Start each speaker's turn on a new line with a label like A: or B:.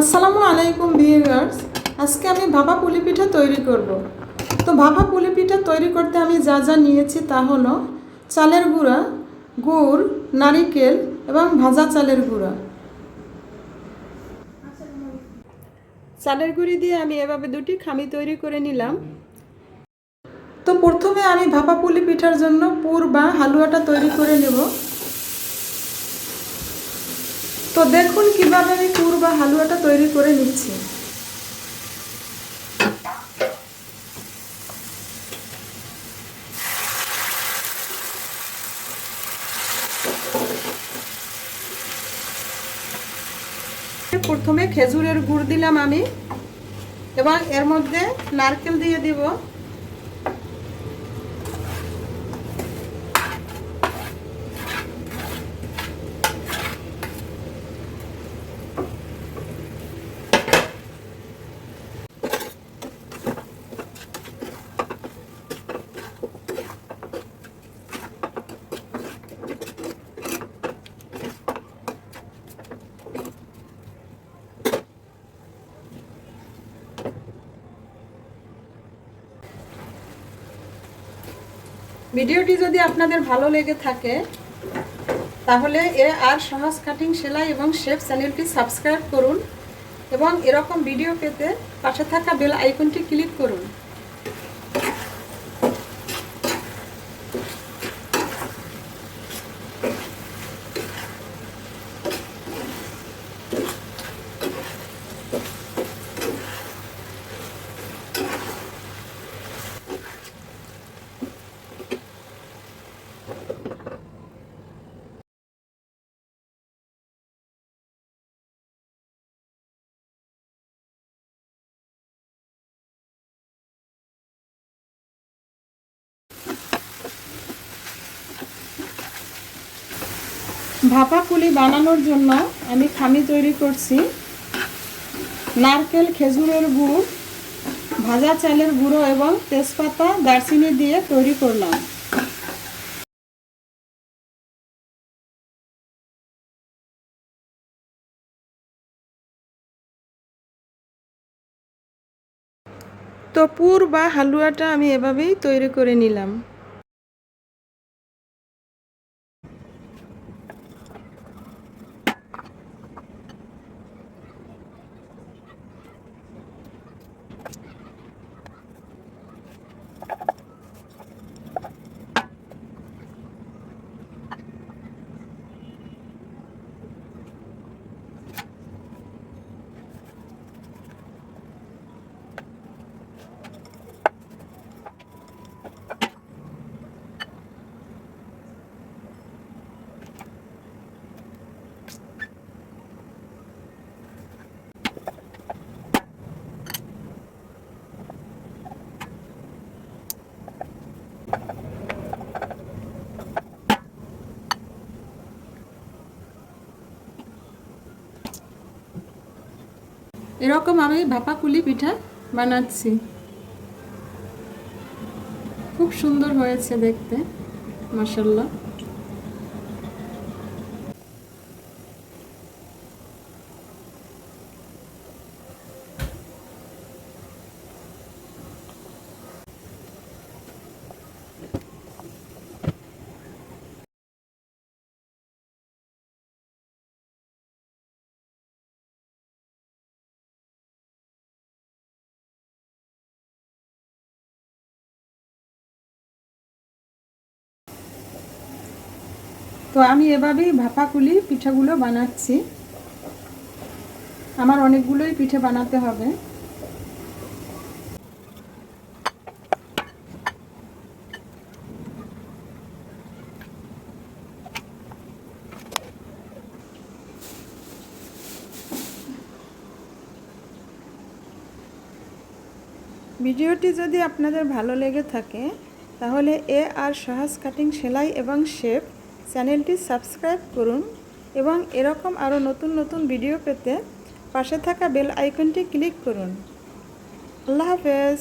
A: আসসালামু আলাইকুম, ভিউয়ার্স। আজকে আমি ভাপা পুলি পিঠা তৈরি করব। তো ভাপা পুলি পিঠা তৈরি করতে আমি যা যা নিয়েছি তা হলো চালের গুঁড়া, গুড়, নারিকেল এবং ভাজা চালের গুঁড়া। চালের গুঁড়ি দিয়ে আমি এভাবে দুটি খামি তৈরি করে নিলাম। তো প্রথমে আমি ভাপা পুলি পিঠার জন্য পুর বা হালুয়াটা তৈরি করে নেব। তো দেখুন কীভাবে আমি পুর বা হালুয়াটা তৈরি করে নিচ্ছি। প্রথমে খেজুরের গুড় দিলাম আমি, এবং এর মধ্যে নারকেল দিয়ে দিব। ভিডিওটি যদি আপনাদের ভালো লেগে থাকে, তাহলে এ আর সহজ কাটিং সেলাই এবং শেফ চ্যানেলটি সাবস্ক্রাইব করুন এবং এরকম ভিডিও পেতে পাশে থাকা বেল আইকনটি ক্লিক করুন। ভাপা পুলি বানানোর জন্য আমি খামি তৈরি করছি। নারকেল, খেজুরের গুড়, ভাজা চালের গুঁড়ো এবং তেজপাতা, দারচিনি দিয়ে তৈরি করলাম। তো পুর বা হালুয়াটা আমি এভাবেই তৈরি করে নিলাম। এরকম আমি ভাপা কুলি পিঠা বানাচ্ছি। খুব সুন্দর হয়েছে দেখতে মাসাল্লাহ তো আমি এভাবেই ভাপা ভাপাকুলি পিঠাগুলো বানাচ্ছি। আমার অনেকগুলোই পিঠে বানাতে হবে। ভিডিওটি যদি আপনাদের ভালো লেগে থাকে, তাহলে এ আর সহজ কাটিং সেলাই এবং শেপ চ্যানেলটি সাবস্ক্রাইব করুন এবং এরকম আরও নতুন নতুন ভিডিও পেতে পাশে থাকা বেল আইকনটি ক্লিক করুন। আল্লাহ হাফেজ।